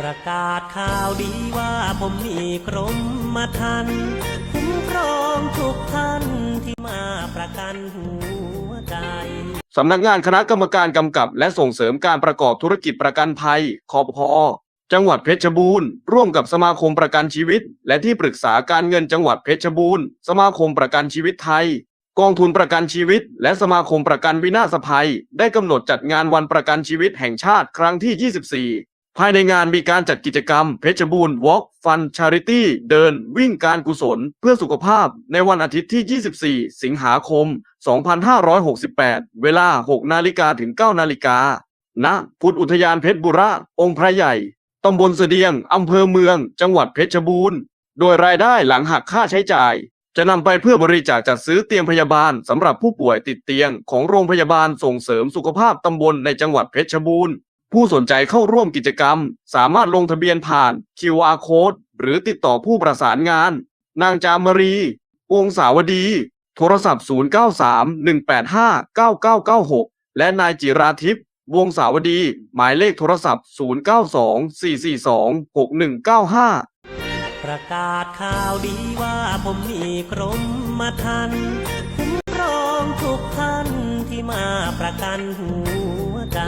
ประกาศข่าวดีว่าผมมีกรมมาทันคุ้มครองทุกท่านที่มาประกันหัวใจ สำนักงานคณะกรรมการกำกับ และส่งเสริมการประกอบธุรกิจประกันภัยคอพอจังหวัดเพชรบูรณ์ ร่วมกับสมาคมประกันชีวิต และที่ปรึกษาการเงินจังหวัดเพชรบูรณ์ สมาคมประกันชีวิตไทย กองทุนประกันชีวิต และสมาคมประกันวินาศภัย ได้กำหนดจัดงานวันประกันชีวิตแห่งชาติครั้งที่ 24 ภายในงานมีการจัดกิจกรรม เพชรบูรณ์ Walk Fun Charity เดินวิ่งการกุศล เพื่อสุขภาพในวันอาทิตย์ที่ 24 สิงหาคม 2568 เวลา 6 นาฬิกาถึง 9 นาฬิกาณพุทธอุทยานเพชรบุระองค์พระใหญ่ ตำบลเสดียง อำเภอเมือง จังหวัดเพชรบูรณ์ โดยรายได้หลังหักค่าใช้จ่าย จะนำไปเพื่อบริจาคจัดซื้อเตียงพยาบาลสำหรับผู้ป่วยติดเตียงของโรงพยาบาลส่งเสริมสุขภาพตำบลในจังหวัดเพชรบูรณ์ ผู้สนใจเข้าร่วมกิจกรรม สามารถลงทะเบียนผ่าน QR Code หรือติดต่อผู้ประสานงาน นางจามรีวงศาวดี โทรศัพท์ 0931859996 และนายจิราทิพย์วงศาวดี หมายเลขโทรศัพท์ 0924426195 ประกาศข่าวดีว่าผมมีกรมมาทันคุ้มครองทุกท่านที่มาประกันหัวใจ